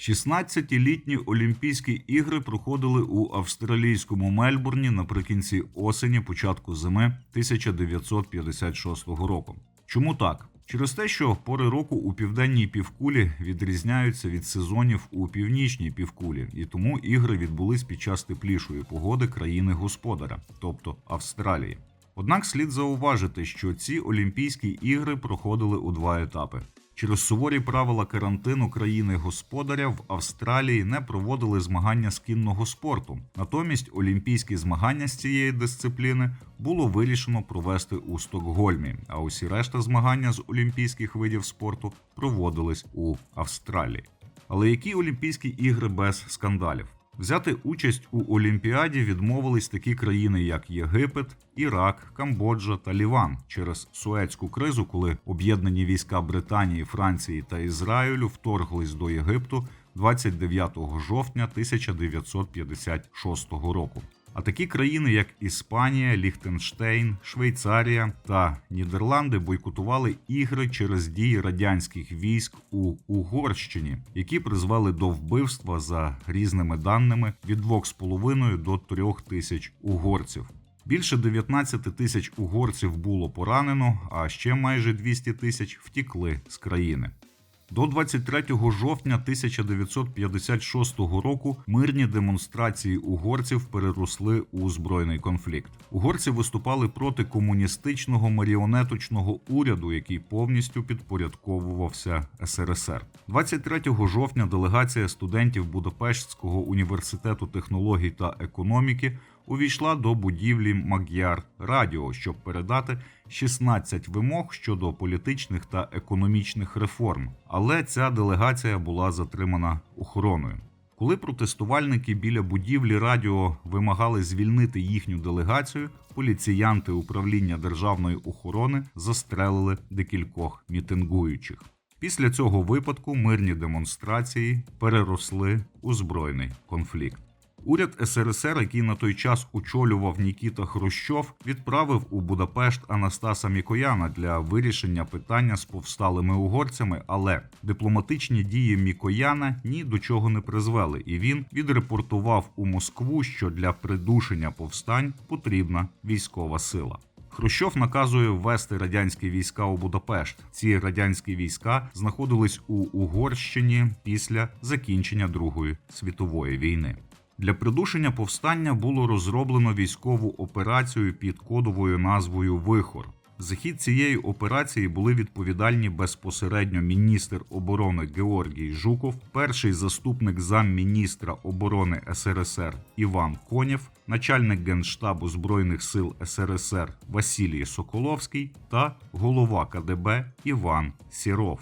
16-літні Олімпійські ігри проходили у австралійському Мельбурні наприкінці осені, початку зими 1956 року. Чому так? Через те, що пори року у південній півкулі відрізняються від сезонів у північній півкулі, і тому ігри відбулись під час теплішої погоди країни господаря, тобто Австралії. Однак слід зауважити, що ці Олімпійські ігри проходили у два етапи. Через суворі правила карантину країни господаря в Австралії не проводили змагання з кінного спорту. Натомість олімпійські змагання з цієї дисципліни було вирішено провести у Стокгольмі, а усі решта змагання з олімпійських видів спорту проводились у Австралії. Але які Олімпійські ігри без скандалів? Взяти участь у Олімпіаді відмовились такі країни, як Єгипет, Ірак, Камбоджа та Ліван через Суецьку кризу, коли об'єднані війська Британії, Франції та Ізраїлю вторглись до Єгипту 29 жовтня 1956 року. А такі країни, як Іспанія, Ліхтенштейн, Швейцарія та Нідерланди бойкотували ігри через дії радянських військ у Угорщині, які призвели до вбивства за різними даними від 2,5 до 3 тисяч угорців. Більше 19 тисяч угорців було поранено, а ще майже 200 тисяч втікли з країни. До 23 жовтня 1956 року мирні демонстрації угорців переросли у збройний конфлікт. Угорці виступали проти комуністичного маріонеточного уряду, який повністю підпорядковувався СРСР. 23 жовтня делегація студентів Будапештського університету технологій та економіки увійшла до будівлі Magyar Радіо, щоб передати 16 вимог щодо політичних та економічних реформ. Але ця делегація була затримана охороною. Коли протестувальники біля будівлі радіо вимагали звільнити їхню делегацію, поліціянти управління державної охорони застрелили декількох мітингуючих. Після цього випадку мирні демонстрації переросли у збройний конфлікт. Уряд СРСР, який на той час очолював Нікіта Хрущов, відправив у Будапешт Анастаса Мікояна для вирішення питання з повсталими угорцями, але дипломатичні дії Мікояна ні до чого не призвели, і він відрепортував у Москву, що для придушення повстань потрібна військова сила. Хрущов наказує ввести радянські війська у Будапешт. Ці радянські війська знаходились у Угорщині після закінчення Другої світової війни. Для придушення повстання було розроблено військову операцію під кодовою назвою Вихор. За хід цієї операції були відповідальні безпосередньо міністр оборони Георгій Жуков, перший заступник замміністра оборони СРСР Іван Конєв, начальник генштабу збройних сил СРСР Василій Соколовський та голова КДБ Іван Сіров.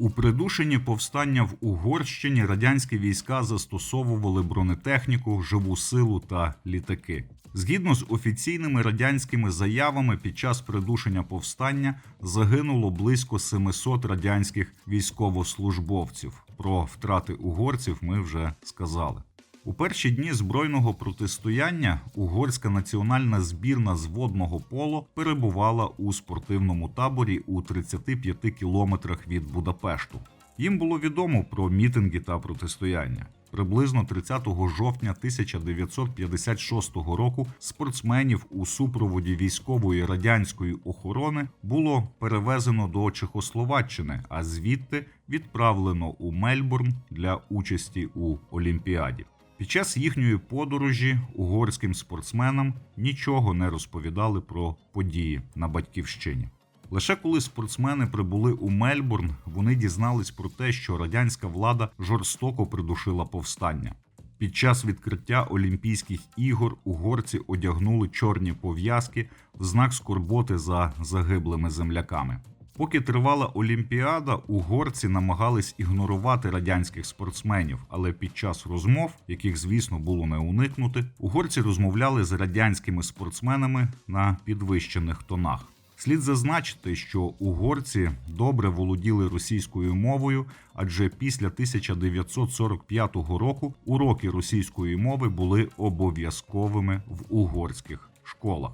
У придушенні повстання в Угорщині радянські війська застосовували бронетехніку, живу силу та літаки. Згідно з офіційними радянськими заявами, під час придушення повстання загинуло близько 700 радянських військовослужбовців. Про втрати угорців ми вже сказали. У перші дні збройного протистояння угорська національна збірна з водного поло перебувала у спортивному таборі у 35 кілометрах від Будапешту. Їм було відомо про мітинги та протистояння. Приблизно 30 жовтня 1956 року спортсменів у супроводі військової радянської охорони було перевезено до Чехословаччини, а звідти відправлено у Мельбурн для участі у Олімпіаді. Під час їхньої подорожі угорським спортсменам нічого не розповідали про події на батьківщині. Лише коли спортсмени прибули у Мельбурн, вони дізнались про те, що радянська влада жорстоко придушила повстання. Під час відкриття Олімпійських ігор угорці одягнули чорні пов'язки в знак скорботи за загиблими земляками. Поки тривала Олімпіада, угорці намагались ігнорувати радянських спортсменів, але під час розмов, яких, звісно, було не уникнути, угорці розмовляли з радянськими спортсменами на підвищених тонах. Слід зазначити, що угорці добре володіли російською мовою, адже після 1945 року уроки російської мови були обов'язковими в угорських школах.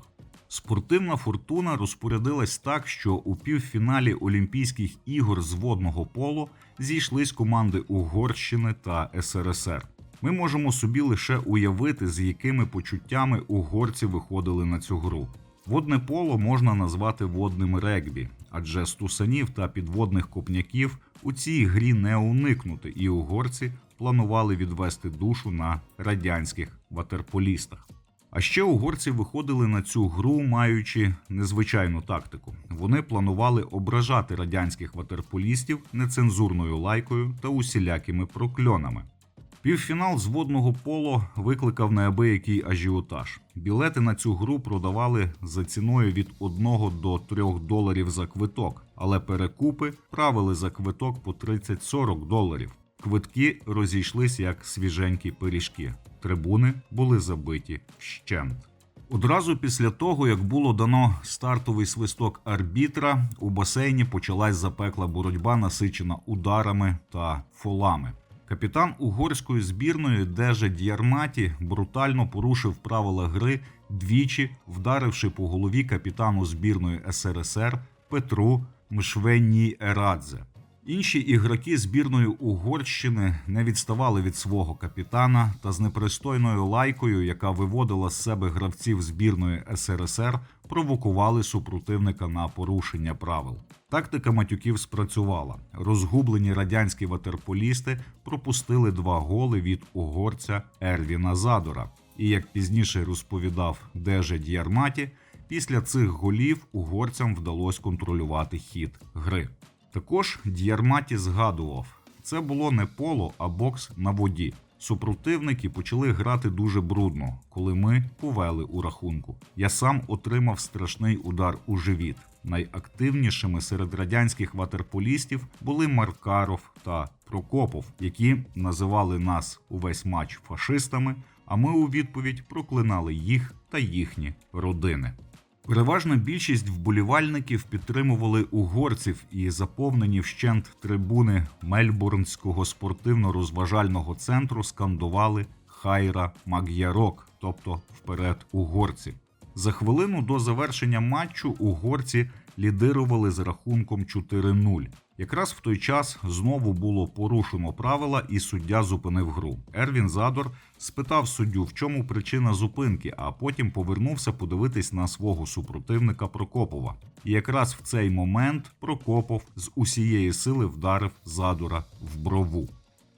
Спортивна фортуна розпорядилась так, що у півфіналі Олімпійських ігор з водного поло зійшлись команди Угорщини та СРСР. Ми можемо собі лише уявити, з якими почуттями угорці виходили на цю гру. Водне поло можна назвати водним регбі, адже стусанів та підводних копняків у цій грі не уникнути, і угорці планували відвести душу на радянських ватерполістах. А ще угорці виходили на цю гру, маючи незвичайну тактику. Вони планували ображати радянських ватерполістів нецензурною лайкою та усілякими прокльонами. Півфінал з водного поло викликав неабиякий ажіотаж. Білети на цю гру продавали за ціною від 1 до 3 доларів за квиток, але перекупи правили за квиток по 30-40 доларів. Квитки розійшлись як свіженькі пиріжки. Трибуни були забиті вщент. Одразу після того, як було дано стартовий свисток арбітра, у басейні почалась запекла боротьба, насичена ударами та фолами. Капітан угорської збірної Деже Діарматі брутально порушив правила гри, двічі вдаривши по голові капітану збірної СРСР Петру Мшвенній Ерадзе. Інші ігроки збірної Угорщини не відставали від свого капітана та з непристойною лайкою, яка виводила з себе гравців збірної СРСР, провокували супротивника на порушення правил. Тактика матюків спрацювала. Розгублені радянські ватерполісти пропустили два голи від угорця Ервіна Задора. І як пізніше розповідав Деже Діарматі, після цих голів угорцям вдалося контролювати хід гри. Також Діарматі згадував, це було не поло, а бокс на воді. Супротивники почали грати дуже брудно, коли ми повели у рахунку. Я сам отримав страшний удар у живіт. Найактивнішими серед радянських ватерполістів були Маркаров та Прокопов, які називали нас увесь матч фашистами. А ми у відповідь проклинали їх та їхні родини. Переважна більшість вболівальників підтримували угорців і заповнені вщент трибуни Мельбурнського спортивно-розважального центру скандували Хайра Маг'ярок, тобто вперед угорці. За хвилину до завершення матчу угорці лідирували з рахунком 4-0. Якраз в той час знову було порушено правила, і суддя зупинив гру. Ервін Задор спитав суддю, в чому причина зупинки, а потім повернувся подивитись на свого супротивника Прокопова. І якраз в цей момент Прокопов з усієї сили вдарив Задора в брову.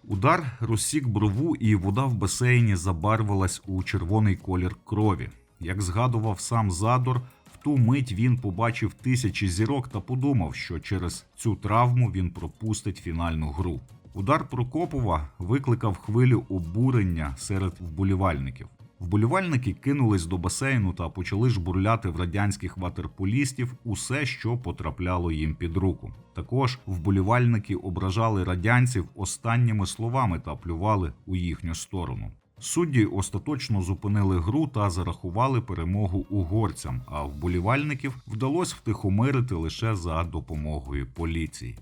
Удар розсік брову, і вода в басейні забарвилась у червоний колір крові. Як згадував сам Задор, ту мить він побачив тисячі зірок та подумав, що через цю травму він пропустить фінальну гру. Удар Прокопова викликав хвилю обурення серед вболівальників. Вболівальники кинулись до басейну та почали жбурляти в радянських ватерполістів усе, що потрапляло їм під руку. Також вболівальники ображали радянців останніми словами та плювали у їхню сторону. Судді остаточно зупинили гру та зарахували перемогу угорцям, а вболівальників вдалося втихомирити лише за допомогою поліції.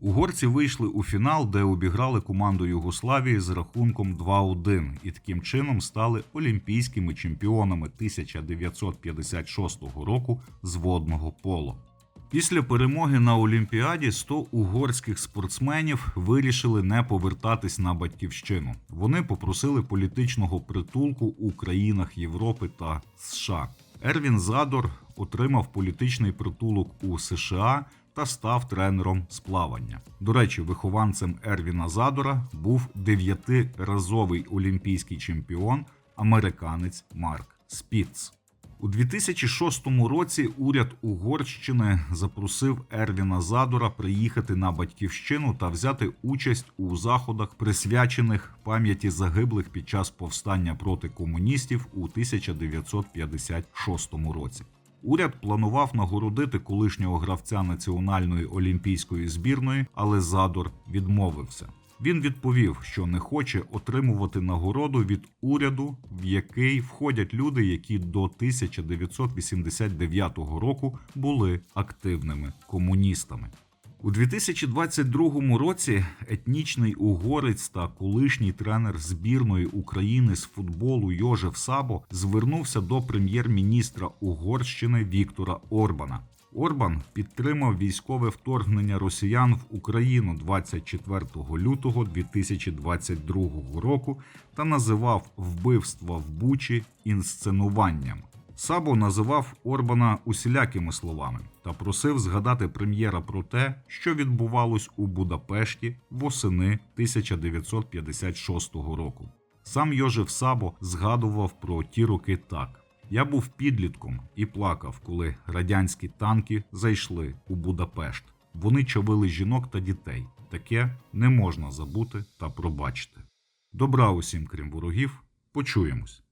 Угорці вийшли у фінал, де обіграли команду Югославії з рахунком 2-1 і таким чином стали олімпійськими чемпіонами 1956 року з водного поло. Після перемоги на Олімпіаді 100 угорських спортсменів вирішили не повертатись на батьківщину. Вони попросили політичного притулку у країнах Європи та США. Ервін Задор отримав політичний притулок у США та став тренером з плавання. До речі, вихованцем Ервіна Задора був дев'ятиразовий олімпійський чемпіон, американець Марк Спіц. У 2006 році уряд Угорщини запросив Ервіна Задора приїхати на батьківщину та взяти участь у заходах, присвячених пам'яті загиблих під час повстання проти комуністів у 1956 році. Уряд планував нагородити колишнього гравця національної олімпійської збірної, але Задор відмовився. Він відповів, що не хоче отримувати нагороду від уряду, в який входять люди, які до 1989 року були активними комуністами. У 2022 році етнічний угорець та колишній тренер збірної України з футболу Йожеф Сабо звернувся до прем'єр-міністра Угорщини Віктора Орбана. Орбан підтримав військове вторгнення росіян в Україну 24 лютого 2022 року та називав вбивства в Бучі інсценуванням. Сабо називав Орбана усілякими словами та просив згадати прем'єра про те, що відбувалось у Будапешті восени 1956 року. Сам Йожеф Сабо згадував про ті роки так. Я був підлітком і плакав, коли радянські танки зайшли у Будапешт. Вони чавили жінок та дітей. Таке не можна забути та пробачити. Добра усім, крім ворогів. Почуємось.